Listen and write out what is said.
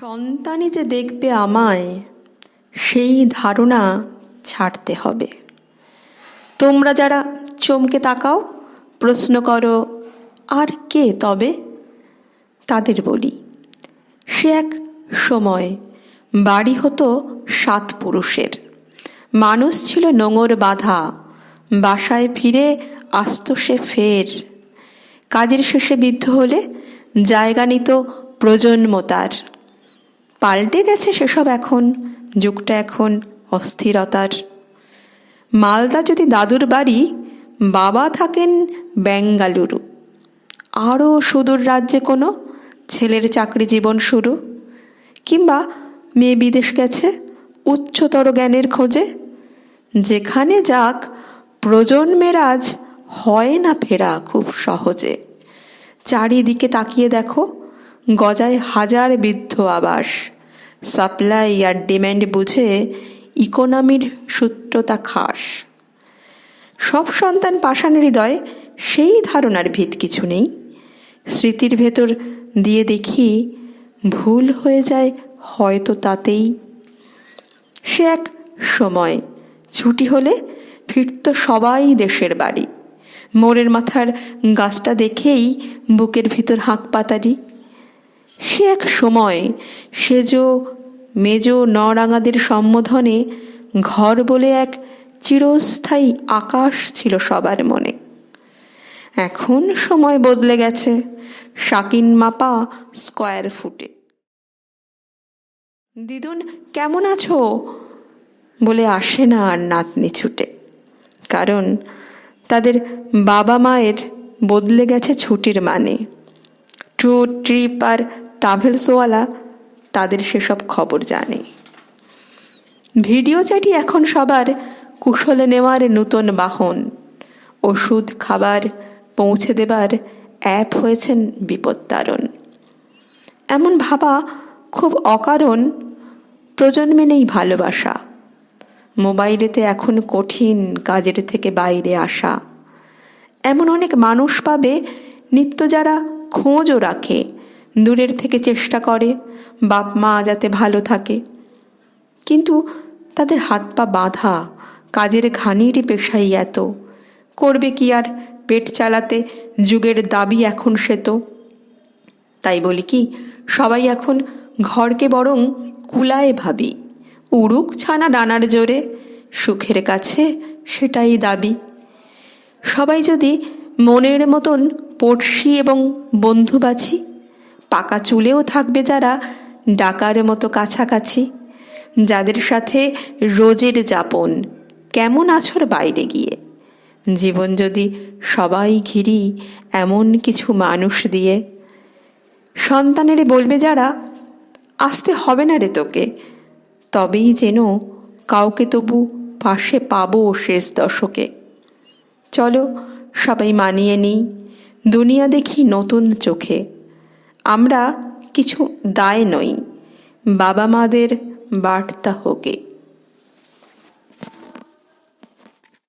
সন্তানই যে দেখবে আমায়, সেই ধারণা ছাড়তে হবে। তোমরা যারা চমকে তাকাও, প্রশ্ন করো, আর কে তবে? তাদের বলি, সে এক সময় বাড়ি হতো সাত পুরুষের। মানুষ ছিল নোঙর বাঁধা, বাসায় ফিরে আসত সে ফের। কাজের শেষে বিদ্ধ হলে জায়গা নিত প্রজন্ম তার। পাল্টে গেছে সেসব এখন। যুগটা এখন অস্থিরতার। মালদা যদি দাদুর বাড়ি, বাবা থাকেন বেঙ্গালুরু। আরও সুদূর রাজ্যে কোনো ছেলের চাকরি জীবন শুরু। কিংবা মেয়ে বিদেশ গেছে, উচ্চতর জ্ঞানের খোঁজে। যেখানে যাক, প্রজন্মের আজ হয় না ফেরা খুব সহজে। চারিদিকে তাকিয়ে দেখো গজায় হাজার বৃদ্ধ আবাস। সাপ্লাই আর ডিম্যান্ড বুঝে ইকোনমির সূত্রতা খাস। সব সন্তান পাষাণ হৃদয় সেই ধারণার ভিত কিছু নেই। স্মৃতির ভেতর দিয়ে দেখি ভুল হয়ে যায় হয়তো তাতেই। সে এক সময় ছুটি হলে ফিরত সবাই দেশের বাড়ি। মোড়ের মাথার গাছটা দেখেই বুকের ভিতর হাঁক পাতারি। সে এক সময় সেজ মেজ নরাঙাদের সম্বোধনে ঘর বলে এক চিরস্থায়ী আকাশ ছিল সবার মনে। এখন সময় বদলে গেছে শাকিন মাপা স্কোয়ার ফুটে। দিদুন, কেমন আছো? বলে আসে না আর নাতনি ছুটে। কারণ তাদের বাবা মায়ের বদলে গেছে ছুটির মানে। ট্যুর, ট্রিপ আর ট্রাভেলসওয়ালা তাদের সেসব খবর জানে। ভিডিও চ্যাটই এখন সবার কুশলে নেওয়ার নূতন বাহন। ওষুধ খাবার পৌঁছে দেবার অ্যাপ হয়েছেন বিপত্তারণ এমন ভাবা খুব অকারণ প্রজন্মে নেই ভালোবাসা। মোবাইলেতে এখন কঠিন কাজের থেকে বাইরে আসা। এমন অনেক মানুষ পাবে নিত্য যারা খোঁজও রাখে। দূরের থেকে চেষ্টা করে, বাপ মা যাতে ভালো থাকে। কিন্তু তাদের হাত পা বাঁধা, কাজের ঘানিরই পেশাই এত। করবে কি আর, পেট চালাতে যুগের দাবি এখন সে তো। তাই বলি কি, সবাই এখন ঘরকে বরং কুলায় ভাবি। উড়ুক ছানা ডানার জোরে, সুখের কাছে সেটাই দাবি। সবাই যদি মনের মতন পড়শি এবং বন্ধু বাছি পাকা চুলেও থাকবে যারা ডাকার মতো কাছাকাছি। যাদের সাথে রোজের যাপন কেমন আছর বাইরে গিয়ে। জীবন যদি সবাই ঘিরি এমন কিছু মানুষ দিয়ে। সন্তানেরে বলবে যারা, আসতে হবে না রে তোকে। তবেই যেন কাউকে তবু পাশে পাবো শেষ দশকে। চলো সবাই মানিয়ে নিই, দুনিয়া দেখি নতুন চোখে। আমরা কিছু দায় নই। বাবা মাদের বার্তা হোকে